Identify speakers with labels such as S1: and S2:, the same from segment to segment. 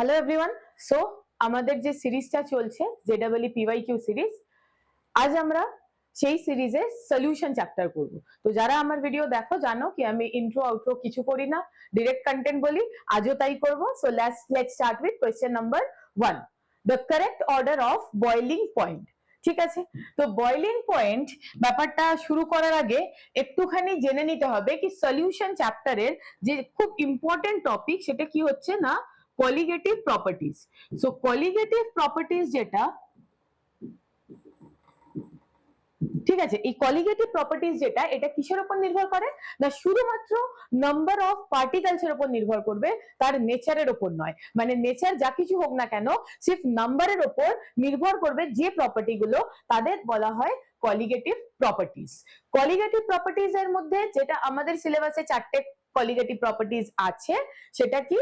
S1: Hello everyone so আমাদের যে সিরিজটা চলছে জেডাবলি পিওয়াই কিউ সিরিজ আজ আমরা সেই সিরিজে সলিউশন চ্যাপ্টার করব। তো যারা আমার ভিডিও দেখো, জানো কি আমি ইন্ট্রো আউট্রো কিছু করি না ডিরেক্ট কন্টেন্ট বলি, আজও তাই করব। So let's let's start with question number one the correct order of boiling point ঠিক আছে? তো বয়লিং পয়েন্ট ব্যাপারটা শুরু করার আগে একটুখানি জেনে নিতে হবে কি সলিউশন চ্যাপ্টারের যে খুব ইম্পর্টেন্ট টপিক সেটা কি হচ্ছে না colligative properties so colligative properties যেটা, ঠিক আছে, এই কলিগেটিভ প্রপার্টিজ যেটা, এটা কিসের উপর নির্ভর করে? না, শুধুমাত্র নাম্বার অফ পার্টিকেলস এর উপর নির্ভর করবে, তার নেচারের উপর নয়। মানে নেচার যা কিছু হোক না কেন সির্ফ নাম্বারের উপর নির্ভর করবে যে প্রপার্টি গুলো তাদের বলা হয় কলিগেটিভ প্রপার্টিজ কলিগেটিভ প্রপার্টিজ এর মধ্যে যেটা আমাদের সিলেবাসে চারটে কলিগেটিভ প্রপার্টিজ আছে, সেটা কি?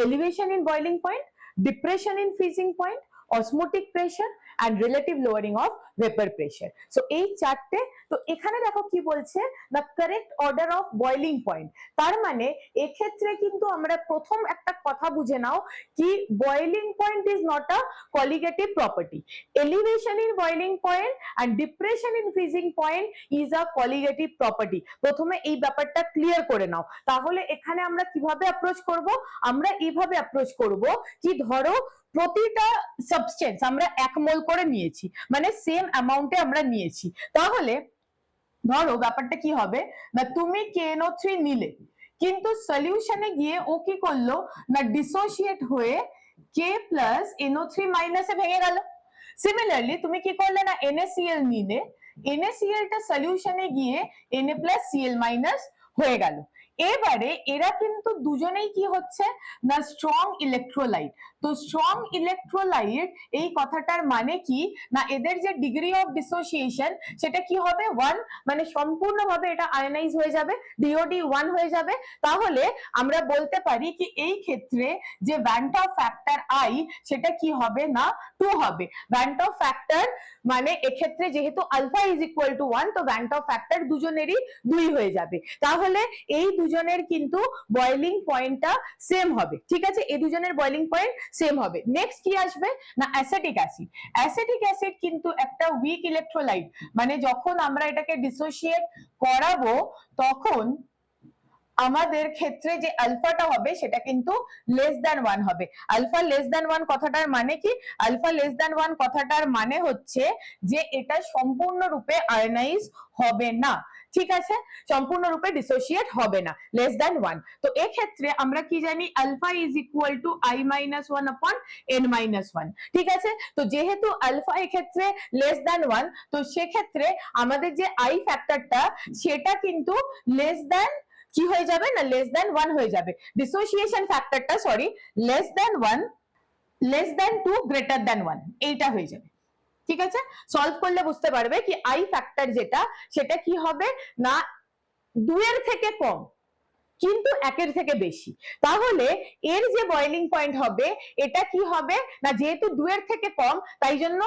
S1: Elevation in boiling point, depression in freezing point, osmotic pressure and relative lowering of vapor pressure. So এই চারটে তো এখানে দেখো কি বলছে the correct order of boiling point তার মানে এক্ষেত্রে কিন্তু আমরা প্রথম একটা কথা বুঝে নাও কি boiling point is not a colligative property elevation in boiling point and depression in freezing point is a colligative property প্রথমে এই ব্যাপারটা ক্লিয়ার করে নাও তাহলে এখানে আমরা কীভাবে অ্যাপ্রোচ করব আমরা এইভাবে অ্যাপ্রোচ করব কি ধরো প্রতিটা সাবস্টেন্স আমরা এক মোল করে নিয়েছি মানে সেম অ্যামাউন্টে আমরা নিয়েছি। তাহলে ধরো ব্যাপারটা কি হবে? না, তুমি কেএনও থ্রি নিলে, কিন্তু সলিউশনে গিয়ে ও কি করল? না ডিসোসিয়েট হয়ে কে প্লাস এনও থ্রি মাইনাসে ভেঙে গেল। সিমিলারলি তুমি কি করলে? না এনএসিএল নিলে। এনএসিএল টা সলিউশনে গিয়ে এনএ প্লাস সিএল মাইনাস হয়ে গেল। এবারে এরা কিন্তু দুজনেই কি হচ্ছে? না স্ট্রং ইলেকট্রোলাইট তো স্ট্রং ইলেকট্রোলাইট এই কথাটার মানে কি? না, এদের যে ডিগ্রি অফ ডিসোসিয়েশন সেটা কি হবে? ওয়ান মানে সম্পূর্ণভাবে এটা আয়নাইজ হয়ে যাবে ডিওডি ওয়ান হয়ে যাবে। তাহলে আমরা বলতে পারি কি, এই ক্ষেত্রে যে ভ্যান্ট ফ্যাক্টর আই সেটা কি হবে না? টু হবে। ভ্যান্ট ফ্যাক্টর মানে এক্ষেত্রে যেহেতু alpha is equal to one তো ভ্যান্ট ফ্যাক্টর দুজনেরই দুই হয়ে যাবে। তাহলে এই দুজনের কিন্তু বয়লিং পয়েন্টটা সেম হবে। ঠিক আছে? এই দুজনের বয়লিং পয়েন্ট সেম হবে। নেক্সট কি আসবে? না অ্যাসেটিক অ্যাসিড অ্যাসেটিক অ্যাসিড কিন্তু একটা উইক ইলেকট্রোলাইট মানে যখন আমরা এটাকে ডিসোসিয়েট করাবো, তখন আমাদের ক্ষেত্রে যে আলফাটা হবে, সেটা কিন্তু লেস দ্যান ওয়ান হবে। আলফা লেস দ্যান ওয়ান কথাটার মানে কি? আলফা লেস দ্যান ওয়ান কথাটার মানে হচ্ছে যে এটা সম্পূর্ণরূপে আয়নাইজ হবে না। ঠিক আছে? সম্পূর্ণরূপে ডিসোসিয়েট হবে না লেস দ্যান ওয়ান তো এক্ষেত্রে আমরা কি জানি? Alpha is equal to I minus one upon N minus one ঠিক আছে? তো যেহেতু আলফা এক্ষেত্রে লেস দ্যান ওয়ান তো সেক্ষেত্রে আমাদের যে আই ফ্যাক্টরটা সেটা কিন্তু লেস দ্যান কি হয়ে যাবে? না লেস দ্যান ওয়ান হয়ে যাবে। Dissociation ফ্যাক্টরটা sorry less than one less than two greater than one এইটা হয়ে যাবে। ঠিক আছে? সলভ করলে বুঝতে পারবে কি আই ফ্যাক্টর যেটা, সেটা কি হবে? না দুয়ের থেকে কম, কিন্তু একের থেকে বেশি। তাহলে এর যে বয়লিং পয়েন্ট হবে, এটা কি হবে? না, যেহেতু দুয়ের থেকে কম, তাই জন্য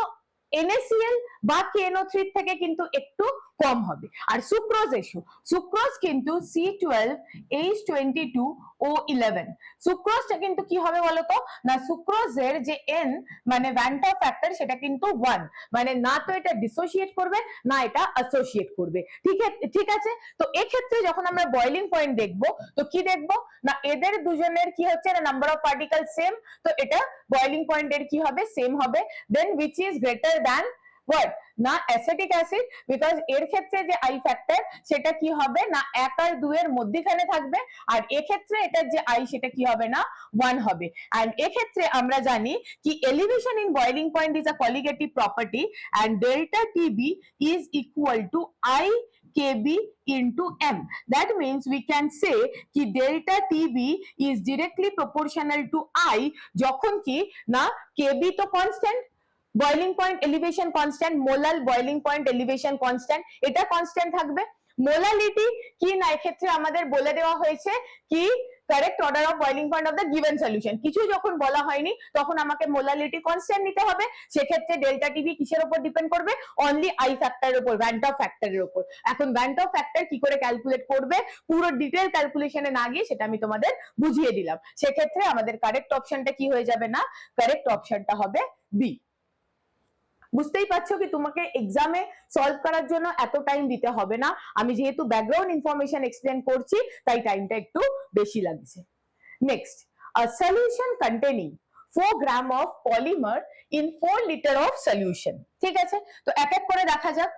S1: এনএসিএল বা KNO3 থেকে কিন্তু একটু কম হবে। আর সুক্রোজ এসো। সুক্রোজ কিন্তু C12H22O11 সুক্রোজটা কিন্তু কি হবে বলতো? না, সুক্রোজের যে N মানে ভ্যান্টা ফ্যাক্টর সেটা কিন্তু 1 মানে না তো এটা ডিসোসিয়েট করবে, না এটা অ্যাসোসিয়েট করবে। ঠিক ঠিক আছে? তো এক্ষেত্রে যখন আমরা বয়লিং পয়েন্ট দেখব, তো কি দেখব? না, এদের দুজনের কি হচ্ছে? না নাম্বার অফ পার্টিকেল সেম তো এটা বয়লিং পয়েন্টের কি হবে? সেম হবে। Then which is greater than but না অ্যাসেটিক অ্যাসিড বিকজ এর ক্ষেত্রে যে আই ফ্যাক্টর সেটা কি হবে? না এক আর দুয়ের মধ্যেখানে থাকবে। আর এক্ষেত্রে এটার যে আই সেটা কি হবে না? ওয়ান হবে। অ্যান্ড এক্ষেত্রে আমরা জানি কি elevation in boiling point is a colligative property and delta TB is equal to I KB into M. That means we can say ki delta TB is directly proportional to I jokhon ki na KB to constant boiling point elevation constant molal boiling point elevation constant এটা constant থাকবে। Molality কি না, এক্ষেত্রে আমাদের বলে দেওয়া হয়েছে কি correct order of boiling point of the given solution কিছু যখন বলা হয়নি, তখন আমাকে মোলালিটি কনস্ট্যান্ট নিতে হবে। সেক্ষেত্রে ডেল্টা টিভি কিসের উপর ডিপেন্ড করবে? অনলি আই ফ্যাক্টরের উপর ভ্যান্ট অফ ফ্যাক্টরের উপর। এখন ভ্যান্ট অফ ফ্যাক্টর কি করে ক্যালকুলেট করবে? পুরো ডিটেল ক্যালকুলেশনে না গিয়ে সেটা আমি তোমাদের বুঝিয়ে দিলাম। সেক্ষেত্রে আমাদের কারেক্ট অপশনটা কি হয়ে যাবে না? কারেক্ট অপশনটা হবে বি বুঝতেই পারছ কি তোমাকে এক্সামে সলভ করার জন্য এত টাইম দিতে হবে না। আমি যেহেতু ব্যাকগ্রাউন্ড ইনফরমেশন এক্সপ্লেন করছি, তাই টাইমটা একটু বেশি লাগছে। Next solution containing 4 gram of polymer in 4 liter of solution ঠিক আছে? তো এক এক করে দেখা যাক।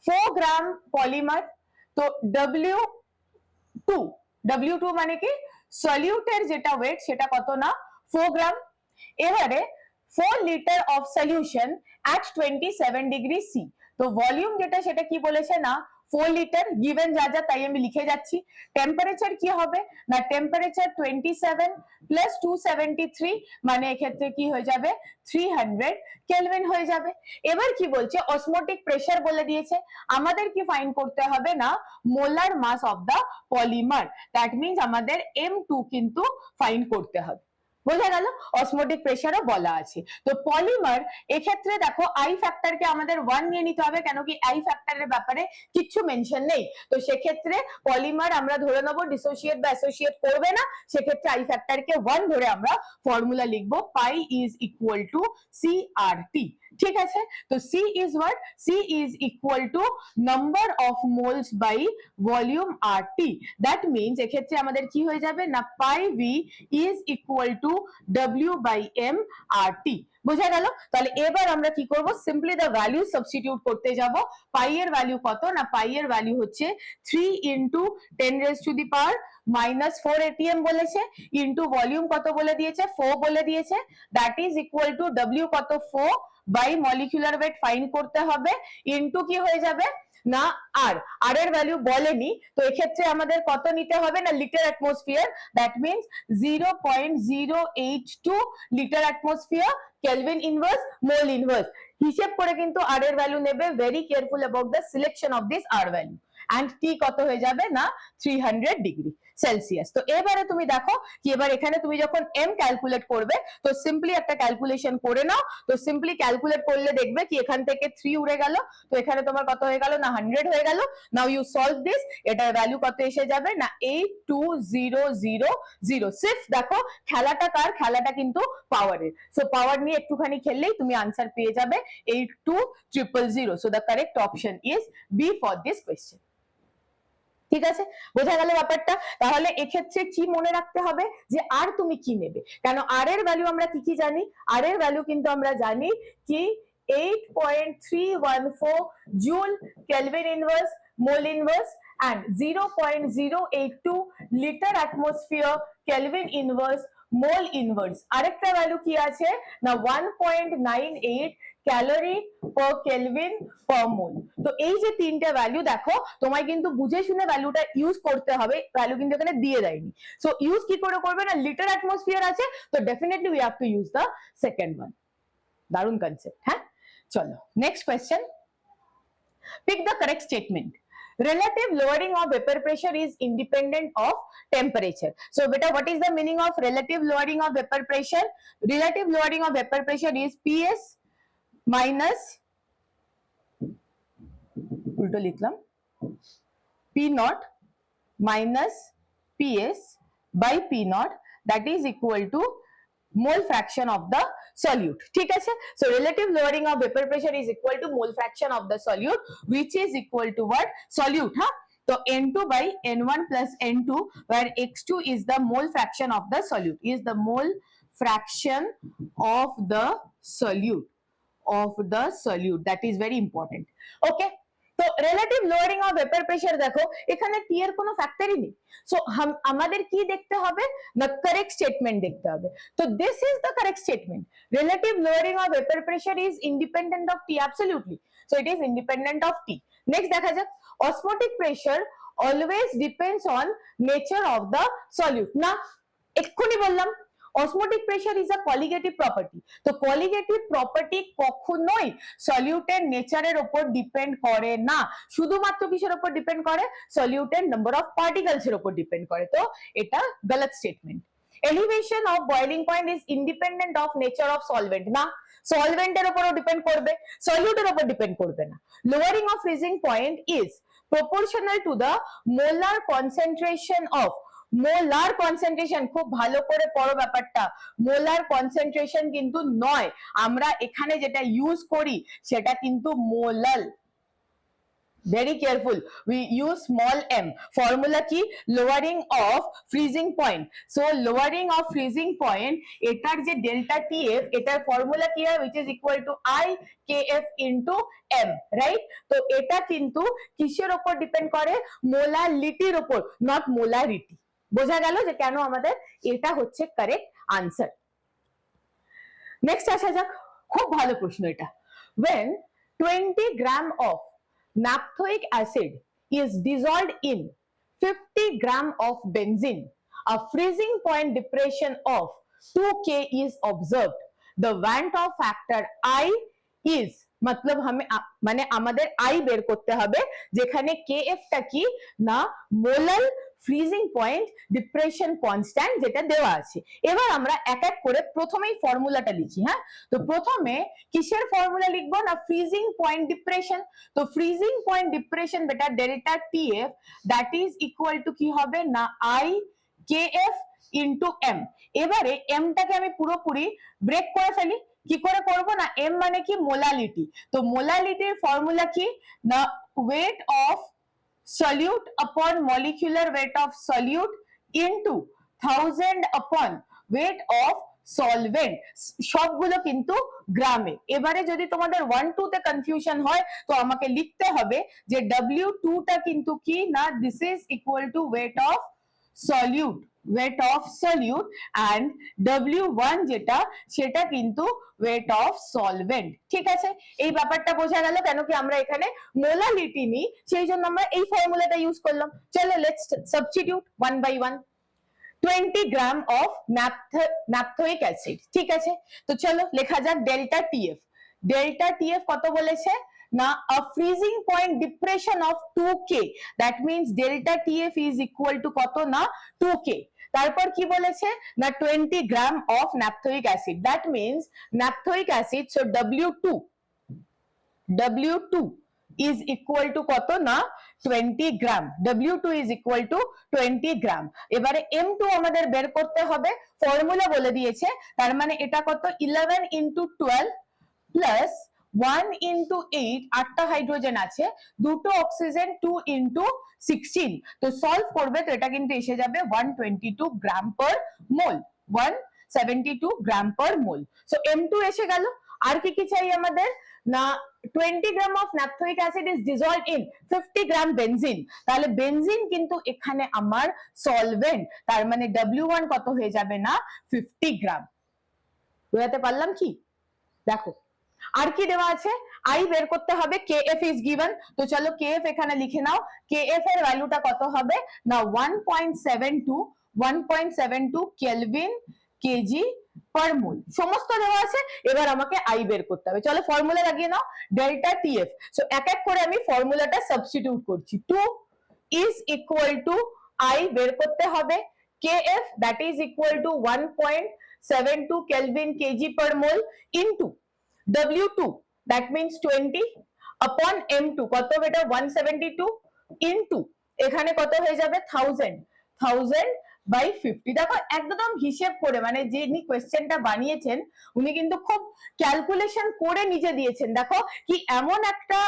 S1: 4 গ্রাম পলিমার তো W টু W টু মানে কি? সলিউটের যেটা ওয়েট সেটা কত না? 4 গ্রাম এবারে 4 litre of solution at 27 degree C তো ভলিউম যেটা, সেটা কি বলেছে? না 4 লিটার গিভেন যা যা, তাই আমি লিখে যাচ্ছি। টেম্পারেচার কি হবে? না টেম্পারেচার 27 প্লাস 273 মানে এক্ষেত্রে কি হয়ে যাবে? 300 কেলভিন হয়ে যাবে। এবার কি বলছে? অসমোটিক প্রেসার বলে দিয়েছে। আমাদের কি ফাইন্ড করতে হবে? না molar mass of the polymer that means আমাদের এম টু কিন্তু ফাইন্ড করতে হবে। বোঝা গেল অসমোটিক প্রেসারও বলা আছে। তো পলিমার এক্ষেত্রে দেখো আই ফ্যাক্টরকে আমাদের ওয়ান নিয়ে নিতে হবে, কেন কি আই ফ্যাক্টরের ব্যাপারে কিচ্ছু মেনশন নেই। তো সেক্ষেত্রে পলিমার আমরা ধরে নেব ডিসোসিয়েট বা অ্যাসোসিয়েট করবে না, সেক্ষেত্রে আই ফ্যাক্টরকে ওয়ান ধরে আমরা ফর্মুলা লিখব pi is equal to C R T ঠিক আছে? তো C is what C is equal to number of moles by volume R T that means এক্ষেত্রে আমাদের কি হয়ে যাবে? না pi V is equal to W by M R T বোঝা গেল? তাহলে এবার আমরা কি করব? সিম্পলি দ্য ভ্যালু সাবস্টিটিউট করতে যাব। পাই এর ভ্যালু কত? না পাই এর ভ্যালু হচ্ছে three into ten raise to the power minus four atm বলেছে। ইন্টু ভলিউম কত বলে দিয়েছে? ফোর বলে দিয়েছে। That is equal to W কত? Four by molecular weight find করতে হবে। ইন্টু কি হয়ে যাবে? না, আর আর এর ভ্যালু বলেনি, তো এক্ষেত্রে আমাদের কত নিতে হবে না litre atmosphere that means zero point zero eight two litre atmosphere kelvin inverse mole inverse হিসেব করে কিন্তু আর এর ভ্যালু নেবে very careful about the selection of this R value and T কত হয়ে যাবে? না থ্রি হান্ড্রেড ডিগ্রি সেলসিয়াস তো এবারে তুমি দেখো কি, এবার এখানে তুমি যখন এম ক্যালকুলেট করবে, তো সিম্পলি একটা ক্যালকুলেশন করে নাও। তো সিম্পলি ক্যালকুলেট করলে দেখবে কি, এখান থেকে থ্রি উড়ে গেল। তো এখানে তোমার কত হয়ে গেল? না হান্ড্রেড হয়ে গেল। নাও ইউ সলভ দিস এটার ভ্যালু কত এসে যাবে? না eight two zero zero zero Saif দেখো, খেলাটা কার? খেলাটা কিন্তু পাওয়ারের সো পাওয়ার নিয়ে একটুখানি খেললেই তুমি আনসার পেয়ে যাবে eight two triple zero so the correct option is B for this question ঠিক আছে? বোঝা গেল ব্যাপারটা? তাহলে এক্ষেত্রে কি মনে রাখতে হবে? যে আর তুমি কি নেবে? কেন আর এর ভ্যালু আমরা কি কি জানি? আর এর ভ্যালু কিন্তু আমরা জানি কি eight point three one four joule kelvin inverse mole inverse and 0.082 litre atmosphere kelvin inverse mole inverse আরেকটা ভ্যালু কি আছে? না 1.98 calorie per kelvin per mole তো এই যে তিনটে ভ্যালু দেখো তোমায় কিন্তু বুঝে শুনে ভ্যালুটা ইউজ করতে হবে ভ্যালু কিন্তু এখানে দিয়ে দেয়নি সো ইউজ কি করে করবে না লিটার অ্যাটমসফিয়ার আছে তো definitely we have to use the second one দারুণ কনসেপ্ট হ্যাঁ চলো next question pick the correct statement relative lowering of vapor pressure is independent of temperature so beta what is the meaning of relative lowering of vapor pressure relative lowering of vapor pressure is ps minus উল্টো লিখলাম p naught minus ps by p naught that is equal to mole fraction of the solute ঠিক আছে so relative lowering of vapor pressure is equal to mole fraction of the solute which is equal to what solute huh so n2 by n1 plus n2 where x2 is the mole fraction of the solute is the mole fraction of the solute Of the solute. That is very important. Okay? তো relative lowering of vapour pressure দেখো, এখানে টি এর কোনো ফ্যাক্টরই নেই। So আমাদের কি দেখতে হবে? না কারেক্ট স্টেটমেন্ট দেখতে হবে। তো this is the correct statement relative lowering of vapour pressure is independent of T absolutely so it is independent of T next দেখা যাক। Osmotic pressure always depends on nature of the solute না এক্ষুনি বললাম osmotic pressure is a colligative property তো colligative property কখনোই সলিউটের নেচারের উপর ডিপেন্ড করে না। শুধুমাত্র কিসের উপর ডিপেন্ড করে? সলিউটের নাম্বার অফ পার্টিকেলস এর উপর ডিপেন্ড করে। তো এটা গলত statement elevation of boiling point is independent of nature of solvent না? সলভেন্টের উপরও ডিপেন্ড করবে সলিউটের উপর ডিপেন্ড করবে না। Lowering of freezing point is proportional to the molar concentration of molar concentration খুব ভালো করে পড়ো ব্যাপারটা। মোলার কনসেন্ট্রেশন কিন্তু নয়। আমরা এখানে যেটা ইউজ করি, সেটা কিন্তু molal. Very careful we use small M formula কি? Lowering of freezing point so lowering of freezing point এটার যে ডেল্টা টি এফ এটার ফর্মুলা কি হয়? Which is equal to I K F into M right তো এটা কিন্তু কিসের ওপর ডিপেন্ড করে? মোলারিটির উপর নট মোলারিটি বোঝা গেল যে কেন আমাদের এটা হচ্ছে কারেক্ট আনসার নেক্সট আসা যাক খুব ভালো প্রশ্ন এটা when 20 gram of naphthoic acid is dissolved in 50 gram of benzene, a freezing point depression of 2K is observed. The Van Hoff factor I is মতলব আমি মানে আমাদের আই বের করতে হবে যেখানে কে টা কি না molal freezing point depression constant যেটা দেওয়া আছে এবার আমরা এক এক করে প্রথমেই ফর্মুলাটা লিখি হ্যাঁ তো প্রথমে কিসের ফর্মুলা লিখব না ফ্রিজিং পয়েন্ট ডিপ্রেশন তো freezing point depression beta delta TF that is equal to কি হবে না I K F into M এবারে এমটাকে আমি পুরোপুরি ব্রেক করে ফেলি কি করে করব না? এম মানে কি? মোলালিটি তো মোলালিটির ফর্মুলা কি? না weight of solute upon molecular weight of solute into thousand upon weight of solvent. সবগুলো কিন্তু গ্রামে। এবারে যদি তোমাদের ওয়ান টু তে কনফিউশন হয়, তো আমাকে লিখতে হবে যে ডাব্লিউ টু টা কিন্তু কি না? This is equal to weight of solute weight of solute and W one যেটা, সেটা কিন্তু ওয়েট অফ সলভেন্ট ঠিক আছে? এই ব্যাপারটা বোঝা গেল কেন কি আমরা এখানে মোলালিটি নিই, সেই জন্য আমরা এই ফর্মুলাটা ইউজ করলাম। চলো let's substitute one by one twenty gram of naphthoic acid ঠিক আছে? তো চলো লেখা যাক ডেল্টা টিএফ ডেল্টা টিএফ কত বলেছে? না, a freezing point depression of 2k that means delta tf is equal to কত না? 2k তারপর কি বলেছে? না 20 gram of naphthoic acid that means naphthoic acid so W2 W2 is equal to কত? না 20 গ্রাম W2 is equal to 20 গ্রাম এবারে M2 আমাদের বের করতে হবে। ফর্মুলা বলে দিয়েছে। তার মানে এটা কত? 11 into 12 plus one into eight আটটা হাইড্রোজেন আছে, দুটো অক্সিজেন টু ইন্টু সিক্সটিন তো সলভ করবে তো এটা কিন্তু এসে যাবে one twenty two gram per mole one seventy two gram per mole so M two এসে গেল। আর কি কি চাই আমাদের? না twenty gram of naphthoic acid is dissolve in fifty gram benzene তাহলে বেনজিন কিন্তু এখানে আমার সলভেন্ট তার মানে ডাব্লিউ ওয়ান কত হয়ে যাবে না? ফিফটি গ্রাম বোঝাতে পারলাম কি? দেখো আর কি দেওয়া আছে? আই বের করতে হবে কে এফ ইজ গিভেন তো চলো কে এফ এখানে লিখে নাও। কে এফ এর ভ্যালুটা কত হবে? না one point seven two one point seven two kelvin kg per mole সমস্ত দেওয়া আছে, এবার আমাকে আই বের করতে হবে। চলো ফর্মুলা লাগিয়ে নাও। ডেল্টা টিএফ সো এক এক করে আমি ফর্মুলাটা সাবস্টিটিউট করছি। Two is equal to i বের করতে হবে। K F that is equal to one point seven two kelvin kg per mole into W2 that means 20 upon M2 কত বেটা 172 into, এখানে কত হয়ে যাবে? 1000 1000 বাই 50 দেখো, একদম হিসেব করে মানে যিনি কোয়েশ্চেনটা বানিয়েছেন, উনি কিন্তু খুব ক্যালকুলেশন করে নিজে দিয়েছেন। দেখো, কি এমন একটা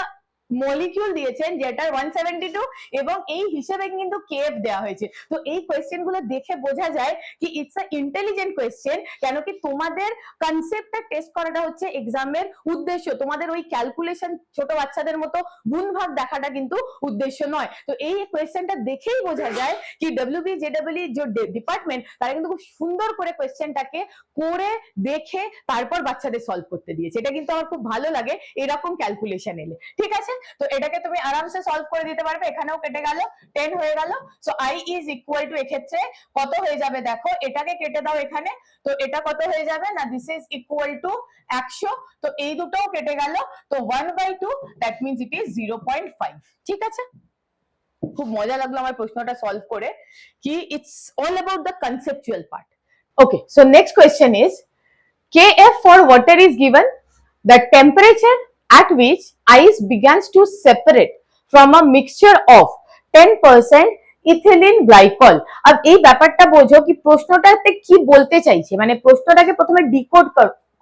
S1: মলিকিউল দিয়েছেন যেটার 172 এবং এই হিসেবে কিন্তু কেএফ দেওয়া হয়েছে। তো এই কোয়েশ্চেনগুলো দেখে বোঝা যায় কি ইটস আ ইন্টেলিজেন্ট কোয়েশ্চেন কেন কি তোমাদের কনসেপ্টটা টেস্ট করাটা হচ্ছে এক্সামের উদ্দেশ্য। তোমাদের ওই ক্যালকুলেশন ছোট বাচ্চাদের মতো গুণ ভাগ দেখাটা কিন্তু উদ্দেশ্য নয়। তো এই কোয়েশ্চেনটা দেখেই বোঝা যায় কি ডব্লিউবি জেডব্লিউ যে ডিপার্টমেন্ট তারা কিন্তু খুব সুন্দর করে কোয়েশ্চেনটাকে করে দেখে তারপর বাচ্চাদের সলভ করতে দিয়েছে। এটা কিন্তু আমার খুব ভালো লাগে, এরকম ক্যালকুলেশন এলে। ঠিক আছে? তো এটাকে তুমি আরামসে সলভ করে দিতে পারবে। এখানেও কেটে গেল টেন হয়ে গেল। So i is equal to এক্ষেত্রে কত হয়ে যাবে দেখো? এটাকে কেটে দাও এখানে। তো এটা কত হয়ে যাবে? না দিস ইজ ইকুয়াল টু একশো। তো এই দুটোও কেটে গেল। তো one by two that means it is zero point five ঠিক আছে? খুব মজা লাগল আমার প্রশ্নটা সলভ করে। কি it's all about the conceptual part okay so next question is kf for water is given the temperature at which ice begins to separate from a mixture of 10% ethylene glycol আর এই ব্যাপারটা বোঝো কি প্রশ্নটাতে কি বলতে চাইছে? মানে প্রশ্নটাকে প্রথমে ডিকোড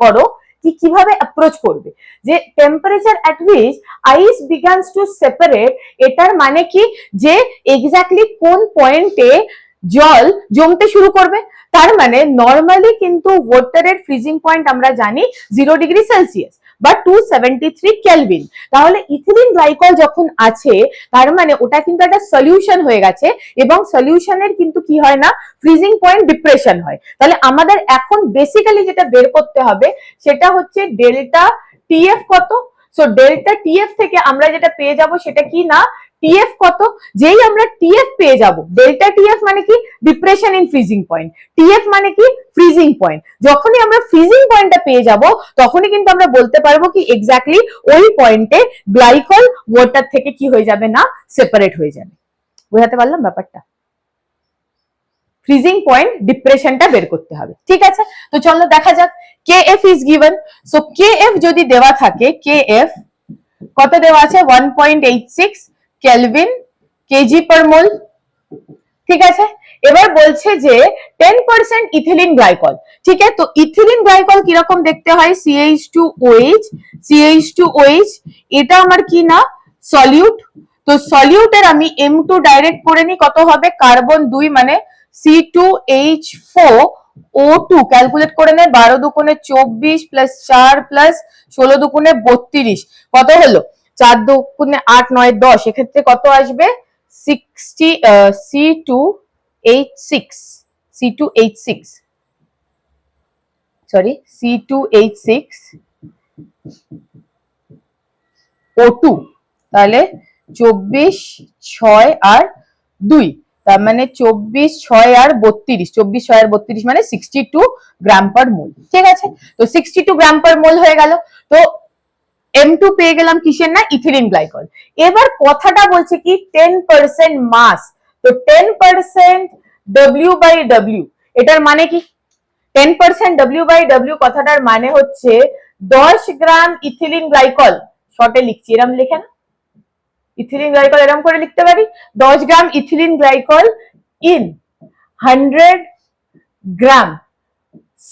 S1: করো কি কীভাবে অ্যাপ্রোচ করবে? যে temperature at which ice begins to separate এটার মানে কি? যে এক্স্যাক্টলি কোন পয়েন্টে জল জমতে শুরু করবে। তার মানে নর্মালি কিন্তু ওয়াটারের ফ্রিজিং পয়েন্ট আমরা জানি জিরো ডিগ্রি সেলসিয়াস বা টু কেলভিন তাহলে ইথিলিন গ্লাইকল যখন আছে, তার মানে ওটা কিন্তু একটা সলিউশন হয়ে গেছে এবং সলিউশনের কিন্তু কি হয় না ফ্রিজিং পয়েন্ট ডিপ্রেশন হয়। তাহলে আমাদের এখন বেসিক্যালি যেটা বের করতে হবে, সেটা হচ্ছে ডেল্টা টিএফ কত? সো ডেল্টা টিএফ থেকে আমরা যেটা পেয়ে যাব সেটা কি না? টিএফ কত? যেই আমরা টিএফ পেয়ে যাব। ডেল্টা টিএফ মানে কি? Depression in freezing point Tf মানে কি? ফ্রিজিং পয়েন্ট যখনই আমরা ফ্রিজিং পয়েন্টটা পেয়ে যাব, তখনই কিন্তু আমরা বলতে পারব কি এক্স্যাক্টলি ওই পয়েন্টে গ্লাইকল ওয়াটার থেকে কি হয়ে যাবে না? সেপারেট হয়ে যাবে। বোঝাতে পারলাম ব্যাপারটা? ফ্রিজিং পয়েন্ট ডিপ্রেশনটা বের করতে হবে। ঠিক আছে? তো চলো দেখা যাক। K F is given so K F যদি দেওয়া থাকে কে এফ কত দেওয়া আছে? One point eight six kelvin kg per mole ঠিক আছে? এবার বলছে যে টেন পার্সেন্ট ইথিলিন গ্লাইকল ঠিক আছে? তো ইথিলিন গ্লাইকল কীরকম দেখতে হয়? CH two OH CH two OH এটা আমার কি না? সলিউট তো সলিউটের আমি এম টু ডাইরেক্ট করে নি কত হবে? কার্বন দুই মানে C two H four O two calculate করে নেয় বারো দুগুণে চব্বিশ প্লাস চার প্লাস ষোলো দুগুণে বত্রিশ, কত হলো? চার দুগুণে আট নয় দশ, এক্ষেত্রে কত আসবে? Sixty C two six C two six sorry C two six O two তাহলে চব্বিশ, ছয় আর দুই, তার মানে চব্বিশ, ছয় আর বত্রিশ, চব্বিশ, ছয় আর বত্রিশ মানে sixty two gram per mole ঠিক আছে? তো sixty two gram per mole হয়ে গেল, তো এম টু পেয়ে গেলাম কিসের না? ইথিলিন গ্লাইকল এবার কথাটা বলছে কি? টেন পার্সেন্ট মাস তো ten percent W by W এটার মানে কি? Ten percent W by W কথাটার মানে হচ্ছে দশ গ্রাম ইথিলিন গ্লাইকল শর্টে লিখছি, এরম লেখে না? ইথিলিন গ্লাইকল এরম করে লিখতে পারি? দশ gram ethylene glycol in hundred gram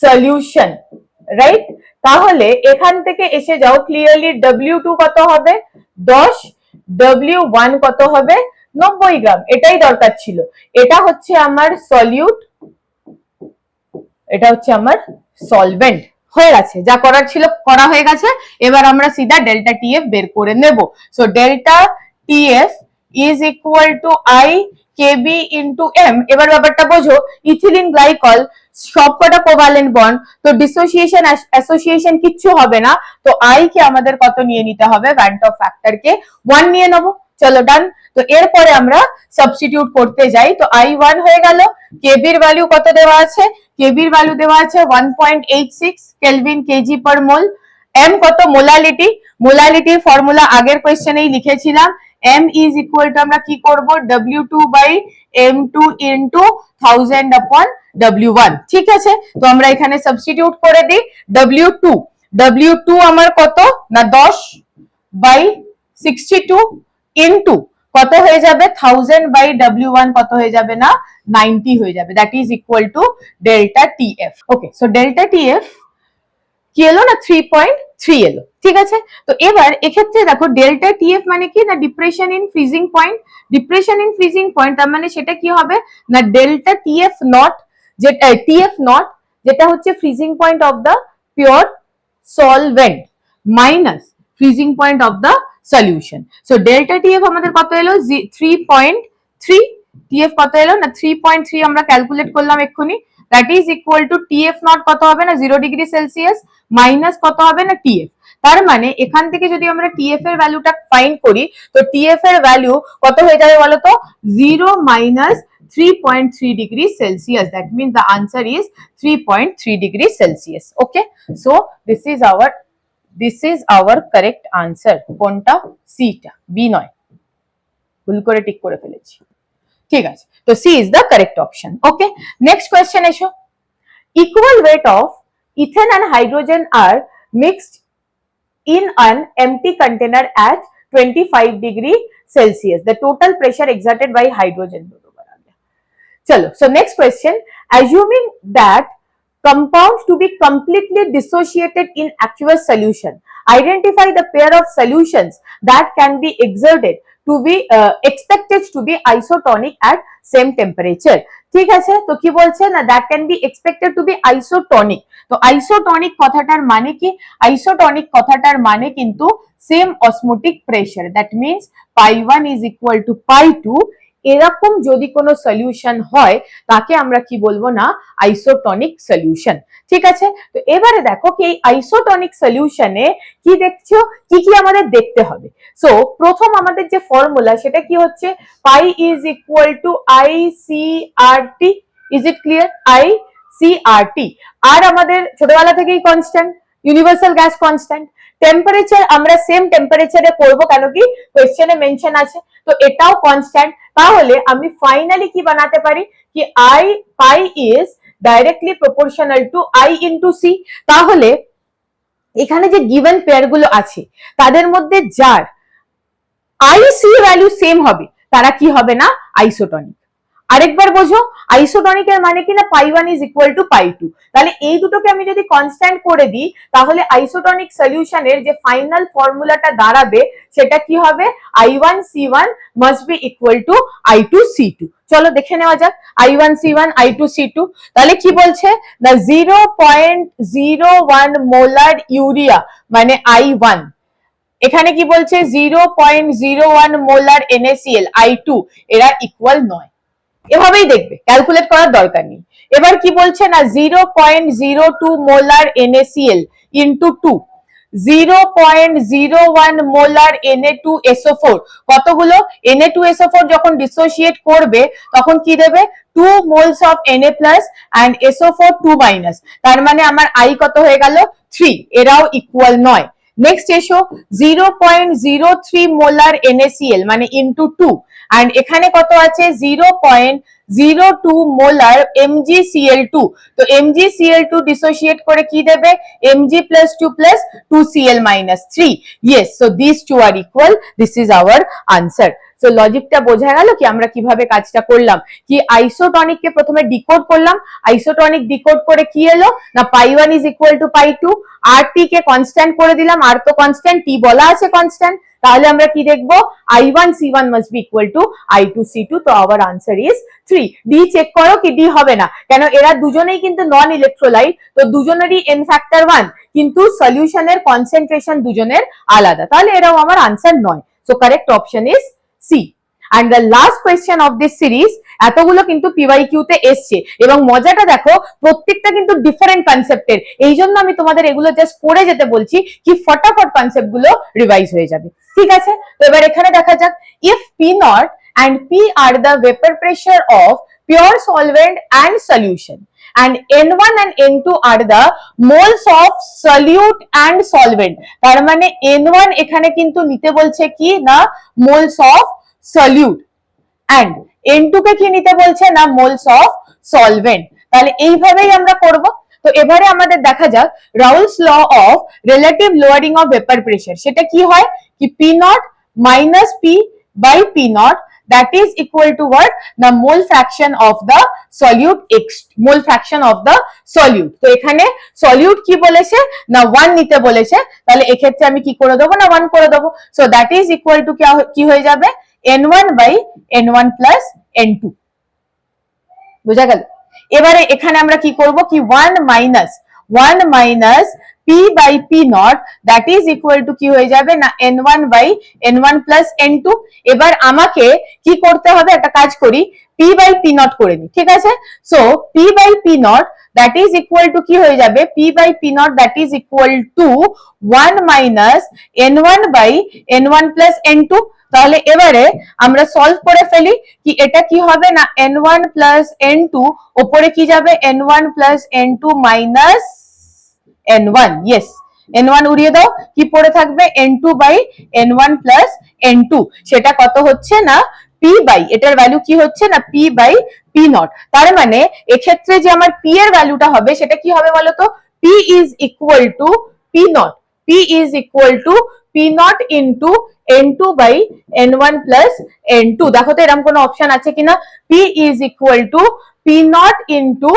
S1: solution right তাহলে এখান থেকে এসে যাও ক্লিয়ারলি ডব্লিউ টু কত হবে? দশ ডব্লিউ ওয়ান কত হবে? নব্বই গ্রাম, এটাই দরকার ছিল। এটা হচ্ছে আমার সলিউট এটা হচ্ছে আমার সলভেন্ট হয়ে গেছে, যা করার ছিল, করা হয়ে গেছে। এবার আমরা সিধা ডেল্টা টিএফ বের করে নেব। So delta TF is equal to i KB into m এবার ব্যাপারটা বোঝো ইথিলিন গ্লাইকল সবকটা কোভালেন্ট বন্ড তো ডিসোসিয়েশন অ্যাসোসিয়েশন কিচ্ছু হবে না, তো আই কে আমাদের কত নিয়ে নিতে হবে? ভ্যান্ট অফ ফ্যাক্টর কে ওয়ান নিয়ে নেব। চলো ডান তো এরপরে আমরা সাবস্টিটিউট করতে যাই। তো আই ওয়ান হয়ে গেল। কেবির ভ্যালু কত দেওয়া আছে? কেবির ভ্যালু দেওয়া আছে one point eight six kelvin kg per mole M কত? মোলালিটি। মোলালিটির ফর্মুলা আগের কোয়েশ্চেনেই লিখেছিলাম। এম ইজ ইকুয়াল টু আমরা কি করব? W two by M two into thousand upon W one ঠিক আছে? তো আমরা এখানে সাবস্টিটিউট করে দিই। ডব্লিউ টু ডব্লিউ টু আমার কত? না, দশ বাই সিক্সটি টু ইন্টু কত হয়ে যাবে? থাউজেন্ড বাই ডব্লিউ ওয়ান কত হয়ে যাবে? না নাইনটি হয়ে যাবে। That is equal to delta Tf okay so delta Tf কি এলো না থ্রি পয়েন্ট থ্রি এলো ঠিক আছে? তো এবার এক্ষেত্রে দেখো ডেল্টা টিএফ মানে কি? না depression in freezing point depression in freezing point তার মানে সেটা কি হবে? না ডেল্টা টিএফ নট যেটা টিএফ নট যেটা হচ্ছে freezing point of the pure solvent minus freezing point of the solution so delta Tf আমাদের কত এলো? থ্রি পয়েন্ট থ্রি টিএফ কত এলো? না থ্রি পয়েন্ট থ্রি আমরা ক্যালকুলেট করলাম এক্ষুনি। That is equal to Tf naught কত হবে না জিরো ডিগ্রি সেলসিয়াস মাইনাস কত হবে না টিএফ তার মানে এখান থেকে যদি আমরা টিএফ এর ভ্যালুটা ফাইন্ড করি, তো টিএফ এর ভ্যালু কত হয়ে যাবে বলতো zero minus 3.3 degrees Celsius. That means the answer is 3.3 degrees Celsius. Okay. So, this is our, this is our correct answer. কোনটা সি টা বি নয় ভুল করে টিক করে ফেলেছি ঠিক আছে তো C is the correct option okay next question এসো equal weight of ethane and hydrogen are mixed in an empty container at 25 degree Celsius. The total pressure exerted by hydrogen. Chalo. So next question. Assuming that compound to be completely dissociated in aqueous solution, identify the pair of solutions that can be exerted to be uh, expected to be isotonic at same temperature. ঠিক আছে? তো কি বলছে? না that can be expected to be isotonic তো isotonic কথাটার মানে কি? আইসোটনিক কথাটার মানে কিন্তু same osmotic pressure that means pi one is equal to pi two এরকম যদি কোনো সলিউশন হয়, তাকে আমরা কি বলব না? আইসোটনিক সলিউশন ঠিক আছে? তো এবারে দেখো কি, এই আইসোটনিক সলিউশনে কি দেখছ? কি কি আমাদের দেখতে হবে? সো প্রথম আমাদের যে ফর্মুলা সেটা কি হচ্ছে? Pi is equal to i C R T is it clear i C R T আর আমাদের ছোটবেলা থেকেই constant universal gas constant temperature আমরা সেম টেম্পারেচারে করব কেন কি কোয়েশ্চেনে মেনশন আছে। তো এটাও কনস্ট্যান্ট তাহলে আমি ফাইনালি কি বানাতে পারি? কি i pi is directly proportional to i into C তাহলে এখানে যে গিভেন পেয়ারগুলো আছে, তাদের মধ্যে যার আই সি ভ্যালু সেম হবে, তারা কি হবে না? আইসোটনিক আরেকবার বোঝো আইসোটনিক এর মানে কি না pi one is equal to pi two তাহলে এই দুটোকে আমি যদি কনস্ট্যান্ট করে দিই, তাহলে আইসোটনিক সলিউশনের যে ফাইনাল ফর্মুলাটা দাঁড়াবে, সেটা কি হবে? I one C one must be equal to i two C two চলো দেখে নেওয়া যাক i one C one i two C two তাহলে কি বলছে? না zero point zero one molar urea মানে আই ওয়ান এখানে কি বলছে? Zero point zero one molar NaCl i two এরা ইকুয়াল নয়। এভাবেই দেখবে ক্যালকুলেট করার দরকার নেই। এবার কি বলছে না zero point zero two molar NaCl into two zero point zero one molar Na two SO four কতগুলো? এনএ টু এসও ফোর যখন ডিসোসিয়েট করবে, তখন কি দেবে? Two moles of Na plus and SO four two minus তার মানে আমার I কত হয়ে গেল? থ্রি এরাও ইকুয়াল নয়। নেক্সট এসো zero point zero three molar NaCl মানে ইন্টু টু অ্যান্ড এখানে কত আছে? Zero point zero two molar MgCl two তো এমজিসিএল টু ডিসোসিয়েট করে কি দেবে? Mg plus two plus two Cl minus three yes so this two are equal this is our answer so লজিকটা বোঝা গেল কি আমরা কীভাবে কাজটা করলাম? কি আইসোটনিক কে প্রথমে ডিকোড করলাম? আইসোটনিক ডিকোড করে কি এলো? না pi one is equal to pi two R T K constant করে দিলাম। আর তো কনস্ট্যান্ট টি বলা আছে কনস্ট্যান্ট তাহলে আমরা কি দেখব? I one C one must be equal to i two C two তো our answer is three D check করো কি ডি হবে না? কেন এরা দুজনেই কিন্তু নন ইলেকট্রোলাইট তো দুজনেরই এন ফ্যাক্টর ওয়ান কিন্তু সলিউশনের কনসেন্ট্রেশন দুজনের আলাদা। তাহলে এরাও আমার আনসার নয়। So correct option is C and the last question of this series এতগুলো কিন্তু পিওয়াইকিউ তে এসছে। এবং মজাটা দেখো, প্রত্যেকটা কিন্তু ডিফারেন্ট কনসেপ্টের এই জন্য আমি তোমাদের এগুলো জাস্ট করে যেতে বলছি কি ফটাফট কনসেপ্টগুলো রিভাইজ হয়ে যাবে। ঠিক আছে? তো এবার এখানে দেখা যাক। If P naught and P are the vapour pressure of pure solvent and solution, and n1 and n2 are the moles of solute and solvent, তার মানে n1 এখানে কিন্তু নিতে বলছে কি না? Moles of solute. And n2 কে কি নিতে বলছে না? moles অফ সলভেন্ট তাহলে এইভাবেই আমরা করব। তো এবারে আমাদের দেখা যাক Raoult's law of relative lowering of vapour pressure সেটা কি হয়? কি P naught minus P by P naught, that is equal to what? the mole fraction of the solute x, mole fraction of the solute তো এখানে solute কি বলেছে? না 1 নিতে বলেছে। তাহলে এক্ষেত্রে আমি কি করে দেবো? না 1 করে দেবো। So that is equal to কি হয়ে যাবে? N1 by n1 plus n2 বোঝা গেল? এবারে এখানে আমরা কি করব? কি 1 minus one minus P by P naught that is equal to কি হয়ে যাবে? না N one by N one plus N two এবার আমাকে কি করতে হবে? একটা কাজ করি পি বাই পি নট করে নিই ঠিক আছে? So P by P naught that is equal to কি হয়ে যাবে? P by P naught that is equal to one minus N one by N one plus N two তাহলে এবারে আমরা সলভ করে ফেলি কি এটা কি হবে না N one plus N two ওপরে কি যাবে? N one plus N two minus N one yes N one উড়িয়ে দাও, কি পড়ে থাকবে? N two by N one plus N two সেটা কত হচ্ছে না? পি বাই এটার ভ্যালু কি হচ্ছে না? পি বাই পি নট তার মানে এক্ষেত্রে যে আমার পি এর ভ্যালুটা হবে, সেটা কি হবে বলতো P is equal to P naught P is equal to P naught into N two by N one plus N two দেখো তো এরকম কোনো অপশন আছে কিনা? P is equal to P naught into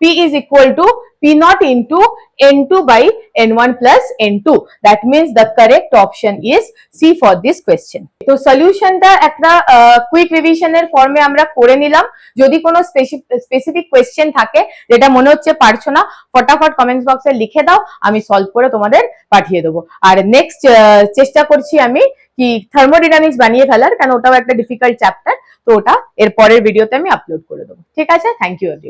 S1: P is equal to P naught into N2 by N1 plus N2. That means the correct option is C for this question. তো সলিউশনটা একটা quick রিভিশনের ফর্মে আমরা করে নিলাম। যদি কোনো স্পেসিফিক কোয়েশ্চেন থাকে, যেটা মনে হচ্ছে পারছ না, ফটাফট কমেন্টস বক্সে লিখে দাও, আমি সলভ করে তোমাদের পাঠিয়ে দেবো। আর নেক্সট চেষ্টা করছি আমি কি থার্মোডিনামিক্স বানিয়ে ফেলার কারণ ওটাও একটা ডিফিকাল্ট চ্যাপ্টার তো ওটা এর পরের ভিডিওতে আমি আপলোড করে দেবো। ঠিক আছে? Thank you everyone